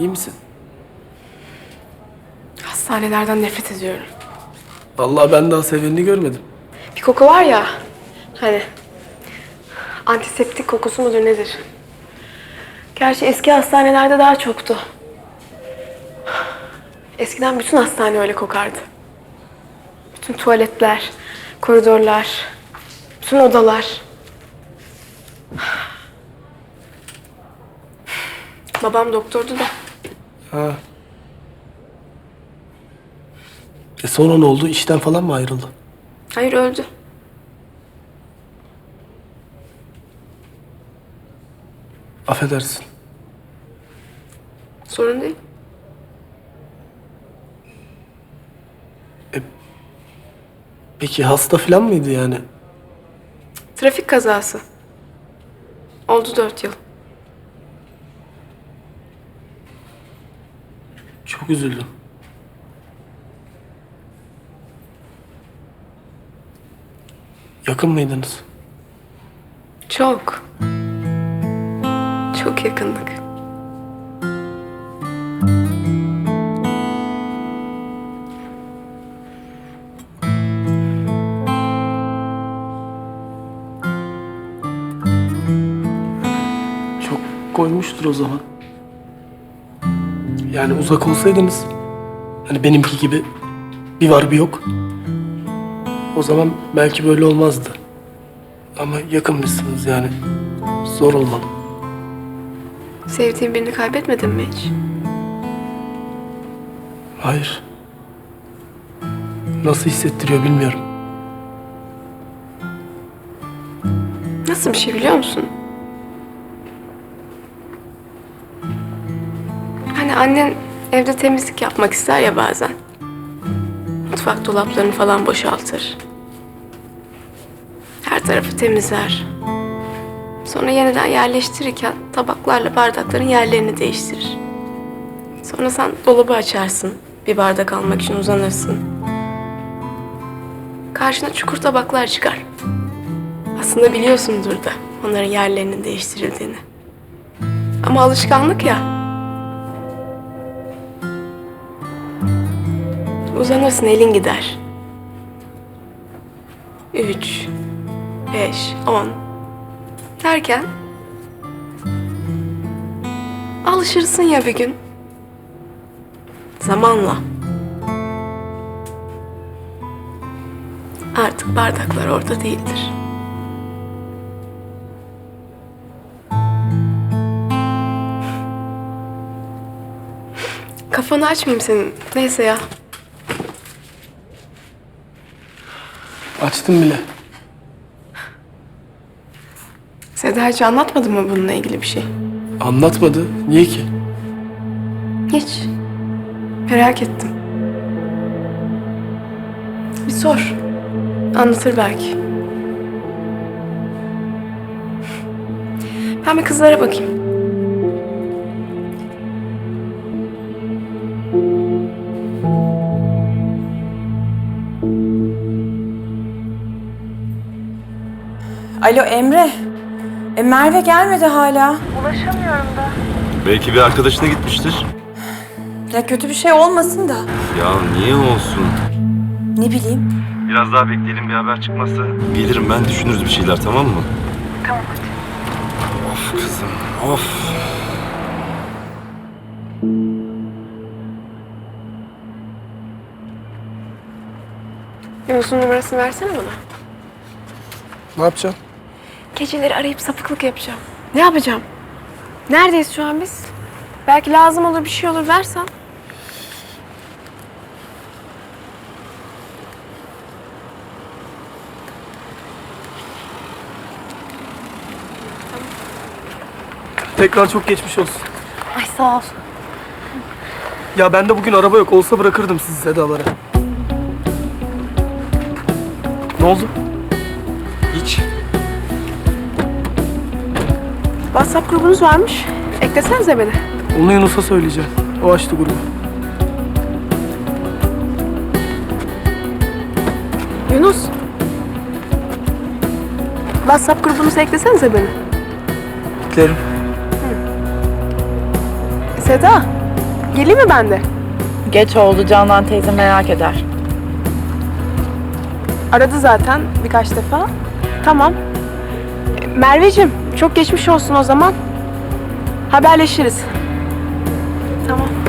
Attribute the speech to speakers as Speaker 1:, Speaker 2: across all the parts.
Speaker 1: İyi misin?
Speaker 2: Hastanelerden nefret ediyorum.
Speaker 1: Vallahi ben daha sevenini görmedim.
Speaker 2: Bir koku var ya. Hani. Antiseptik kokusu mudur nedir? Gerçi eski hastanelerde daha çoktu. Eskiden bütün hastane öyle kokardı. Bütün tuvaletler, koridorlar, bütün odalar. Babam doktordu da.
Speaker 1: Ha. E sonra ne oldu? İşten falan mı ayrıldı?
Speaker 2: Hayır öldü.
Speaker 1: Affedersin.
Speaker 2: Sorun değil.
Speaker 1: Peki hasta falan mıydı yani?
Speaker 2: Trafik kazası. Oldu dört yıl.
Speaker 1: Üzüldüm. Yakın mıydınız?
Speaker 2: Çok. Çok yakındık.
Speaker 1: Çok koymuştur o zaman. Yani uzak olsaydınız, hani benimki gibi bir var bir yok. O zaman belki böyle olmazdı. Ama yakınmışsınız yani. Zor olmalı.
Speaker 2: Sevdiğin birini kaybetmedin mi hiç?
Speaker 1: Hayır. Nasıl hissettiriyor bilmiyorum.
Speaker 2: Nasıl bir şey biliyor musun? Annen evde temizlik yapmak ister ya bazen. Mutfak dolaplarını falan boşaltır. Her tarafı temizler. Sonra yeniden yerleştirirken tabaklarla bardakların yerlerini değiştirir. Sonra sen dolabı açarsın. Bir bardak almak için uzanırsın. Karşına çukur tabaklar çıkar. Aslında biliyorsundur da onların yerlerinin değiştirildiğini. Ama alışkanlık ya. Uzanırsın elin gider. Üç, beş, on derken alışırsın ya bir gün. Zamanla. Artık bardaklar orada değildir. Kafanı açmayayım senin. Neyse ya.
Speaker 1: Açtım bile.
Speaker 2: Seda hiç anlatmadı mı bununla ilgili bir şey?
Speaker 1: Anlatmadı. Niye ki?
Speaker 2: Hiç. Merak ettim. Bir sor. Anlatır belki. Ben bir kızlara bakayım.
Speaker 3: Alo Emre. E, Merve gelmedi hala.
Speaker 4: Belki bir arkadaşına gitmiştir.
Speaker 3: Ya kötü bir şey olmasın da.
Speaker 4: Ya niye olsun?
Speaker 3: Ne bileyim.
Speaker 4: Biraz daha bekleyelim bir haber çıkmazsa. Gelirim ben düşünürüz bir şeyler tamam mı? Tamam hadi. Of kızım of.
Speaker 2: Yunus'un numarasını versene bana.
Speaker 1: Ne yapacaksın?
Speaker 2: Geceleri arayıp sapıklık yapacağım. Ne yapacağım? Neredeyiz şu an biz? Belki lazım olur bir şey olur versen.
Speaker 1: Tekrar çok geçmiş olsun.
Speaker 3: Ay sağ ol.
Speaker 1: Ya bende bugün araba yok. Olsa bırakırdım sizi Sedalara. Ne oldu?
Speaker 2: WhatsApp grubunuz varmış. Eklesenize beni.
Speaker 1: Onu Yunus'a söyleyeceğim. O açtı grubu.
Speaker 2: Yunus. WhatsApp grubunuza eklesenize beni.
Speaker 1: Beklerim.
Speaker 2: Seda. Geleyim mi ben de?
Speaker 3: Geç oldu Canan teyze merak eder.
Speaker 2: Aradı zaten birkaç defa. Tamam. Merveciğim çok geçmiş olsun o zaman. Haberleşiriz. Tamam.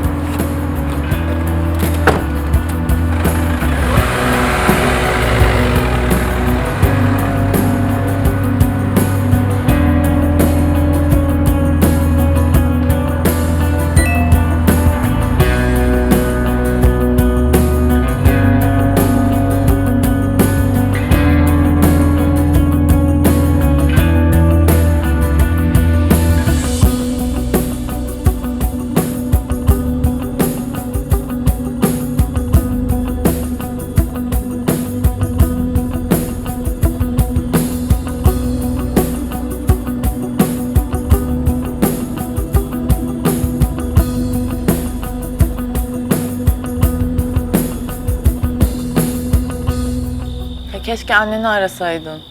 Speaker 5: Keşke anneni arasaydın.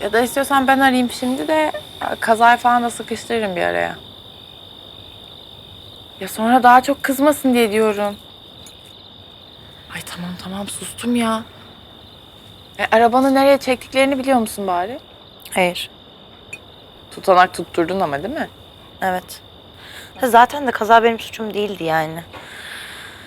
Speaker 5: Ya da istiyorsan ben arayayım şimdi de kazayı falan da sıkıştırırım bir araya. Ya sonra daha çok kızmasın diye diyorum. Ay tamam tamam sustum ya. E, arabanı nereye çektiklerini biliyor musun bari?
Speaker 6: Hayır.
Speaker 5: Tutanak tutturdun ama değil mi?
Speaker 6: Evet. Zaten de kaza benim suçum değildi yani.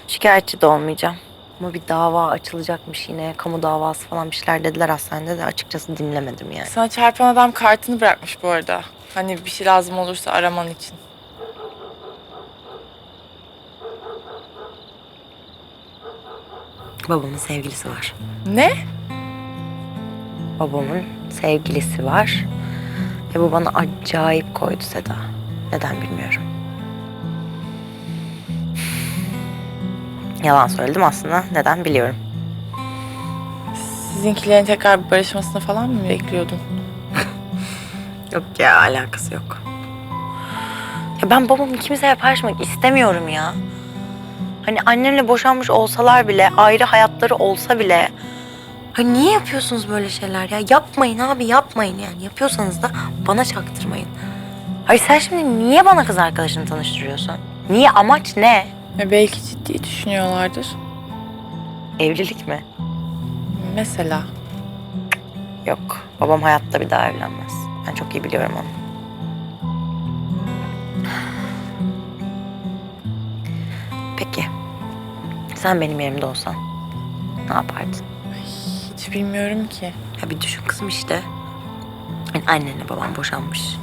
Speaker 6: Şikayetçi de olmayacağım. Ama bir dava açılacakmış yine. Kamu davası falan bir şeyler dediler hastanede de açıkçası dinlemedim yani.
Speaker 5: Sana çarpan adam kartını bırakmış bu arada. Hani bir şey lazım olursa araman için.
Speaker 6: Babamın sevgilisi var.
Speaker 5: Ne?
Speaker 6: Babamın sevgilisi var. Ve bu bana acayip koydu Seda. Neden bilmiyorum. Yalan söyledim aslında. Neden biliyorum.
Speaker 5: Sizinkilerin tekrar bir barışmasını falan mı bekliyordun?
Speaker 6: Yok ya alakası yok. Ya ben babamı kimseye paylaşmak istemiyorum ya. Hani annemle boşanmış olsalar bile, ayrı hayatları olsa bile. Hani niye yapıyorsunuz böyle şeyler ya? Yapmayın abi yapmayın yani. Yapıyorsanız da bana çaktırmayın. Hayır sen şimdi niye bana kız arkadaşını tanıştırıyorsun? Niye amaç ne?
Speaker 5: E belki ciddi düşünüyorlardır.
Speaker 6: Evlilik mi?
Speaker 5: Mesela.
Speaker 6: Yok. Babam hayatta bir daha evlenmez. Ben çok iyi biliyorum onu. Peki. Sen benim yerimde olsan ne yapardın?
Speaker 5: Hiç bilmiyorum ki.
Speaker 6: Ya bir düşün kızım işte. Yani annenle babam boşanmış.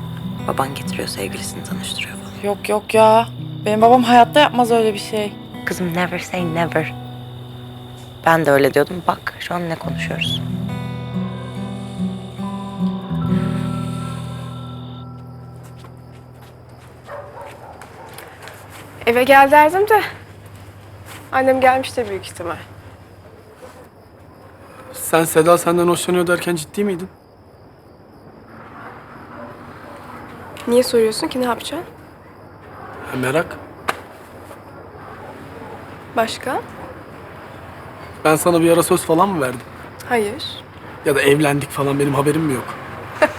Speaker 6: Baban getiriyor sevgilisini tanıştırıyor falan.
Speaker 5: Yok yok ya. Benim babam hayatta yapmaz öyle bir şey.
Speaker 6: Kızım never say never. Ben de öyle diyordum. Bak şu an ne konuşuyoruz.
Speaker 2: Eve gel derdim de. Annem gelmiştir büyük ihtimal.
Speaker 1: Sen Seda senden hoşlanıyor derken ciddi miydin?
Speaker 2: Niye soruyorsun ki ne yapacaksın?
Speaker 1: Merak.
Speaker 2: Başka?
Speaker 1: Ben sana bir ara söz falan mı verdim?
Speaker 2: Hayır.
Speaker 1: Ya da evlendik falan benim haberim mi yok?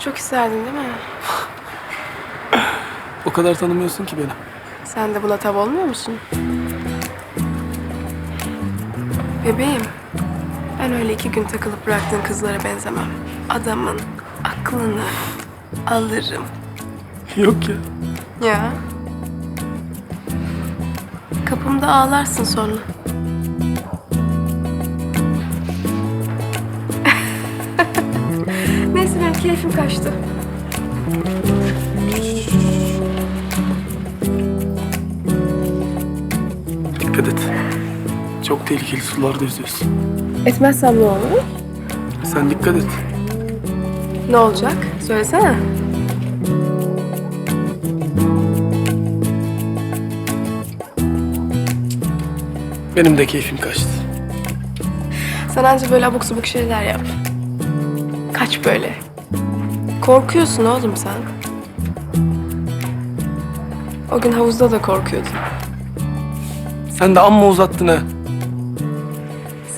Speaker 2: Çok isterdin değil mi?
Speaker 1: O kadar tanımıyorsun ki beni.
Speaker 2: Sen de buna tav olmuyor musun? Bebeğim, ben öyle iki gün takılıp bıraktığın kızlara benzemem. Adamın aklını alırım.
Speaker 1: Yok ya.
Speaker 2: Ya. Kapımda ağlarsın sonra. keyfim kaçtı.
Speaker 1: Dikkat et. Çok tehlikeli sularda yüzüyorsun.
Speaker 2: Etmezsem ne olur?
Speaker 1: Sen dikkat et.
Speaker 2: Ne olacak? Söylesene.
Speaker 1: Benim de keyfim kaçtı.
Speaker 2: Sen anca böyle abuk subuk şeyler yap. Kaç böyle. Korkuyorsun oğlum sen. O gün havuzda da korkuyordun.
Speaker 1: Sen de amma uzattın ha.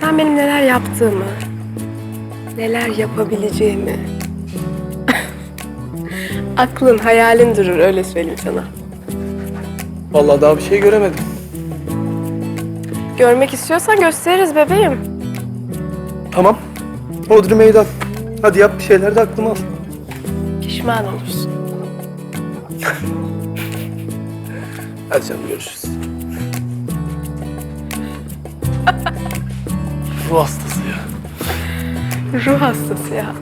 Speaker 2: Sen benim neler yaptığımı, neler yapabileceğimi... Aklın, hayalin durur öyle söyleyeyim sana.
Speaker 1: Vallahi daha bir şey göremedim.
Speaker 2: Görmek istiyorsan gösteririz bebeğim.
Speaker 1: Tamam. Hodri meydan. Hadi yap bir şeyler de aklıma al.
Speaker 2: Pişman olursun.
Speaker 1: Hadi canım görüşürüz. Ruh hastası ya.
Speaker 2: Ruh hastası ya.